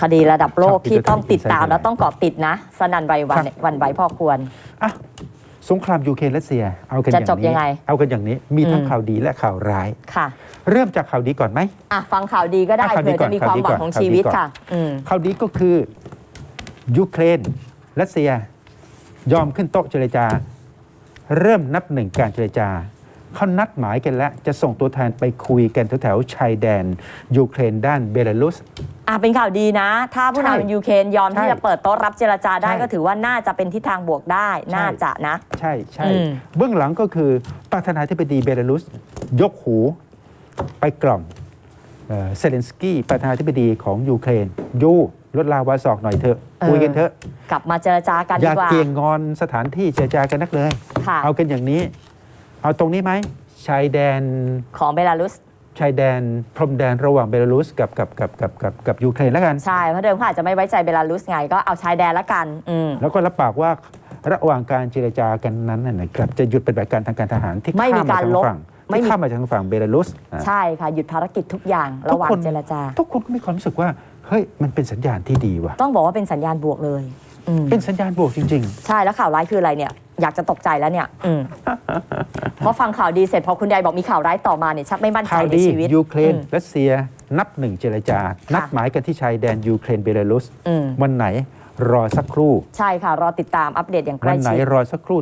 คดีระดับโลกชอบที่ต้องติดตาม Peter Thiel และต้องเกาะติดนะ สนันไหววันครับวันไหวพอควรอะสงครามยูเครนรัสเซีย เอากันอจะย่างจบยันี้งไงเอากันอย่างนี้มีทั้งอืมข่าวดีและข่าวร้ายค่ะ เริ่มจากข่าวดีก่อนไหมอะฟังข่าวดีก็ได้อะข่าวดีเผื่อจะมีความหวังของข่าวดีก่อนชีวิตข่าวดีก่อนค่ะอืมข่าวดีก็คือยูเครนรัสเซีย ยอมขึ้นโต๊ะเจรจา เริ่มนับหนึ่งการเจรจาเขานัดหมายกันแล้ว จะส่งตัวแทนไปคุยกันแถวๆชายแดนยูเครนด้านเบลารุส อะเป็นข่าวดีนะ ถ้าผู้ใช่นำยูเครนยอมที่ใช่จะเปิดโต๊ะรับเจรจาได้ใช่ ก็ถือว่าน่าจะเป็นทิศทางบวกได้น่าจะนะ ใช่ใช่ อืม เบื้องหลังก็คือประธานาธิบดีเบลารุส ยกหูไปกล่อมเอ่อเซเลนสกี้ประธานาธิบดีของยูเครน ยูลดลาวาสอกหน่อยเถอะคุยกันเถอะ กลับมาเจรจากันอดีย่ากว่าเกี่ยงงอนสถานที่เจรจากันนักเลย ค่ะเอากันอย่างนี้ เอาตรงนี้ไหมชายแดนของเบลารุส ชายแดนพรมแดนระหว่างเบลารุสกับกับกับกับกับกับยูเครนแล้วกัน ใช่เพราะเดิมเขาอาจจะไม่ไว้ใจเบลารุสไงก็เอาชายแดนละกันอืมแล้วก็รับปากว่าระหว่างการเจรจากันนั้นน่ะนะครับจะหยุดปฏิบัติการทางการทหารที่ไม่มีข้ามมาการทางลบฝั่งไม่ที่มี ข้ามมาทางฝั่งเบลารุสอะ ใช่ค่ะหยุดภารกิจทุกอย่างระหว่างทุกคนเจรจา ทุกคนก็มีความรู้สึกว่าเฮ้ยมันเป็นสัญญาณที่ดีว่ะต้องบอกว่าเป็นสัญญาณบวกเลยอืมเป็นสัญญาณบวกจริง ใช่แล้วข่าวร้ายคืออะไรเนี่ย อยากจะตกใจแล้วเนี่ยอืม เพราะฟังข่าวดีเสร็จพอคุณยายบอกมีข่าวร้ายต่อมาเนี่ยชักไม่มั่นๆใจข่าวในดีชีวิตยูเครนอืม รัสเซียนับหนึ่งเจรจานัดหมายกันที่ชายแดนยูเครนเบลารุส อืม วันไหนรอสักครู่ ใช่ค่ะ รอติดตามอัปเดตอย่างใกวัล้นไหนชิด รอสักครู่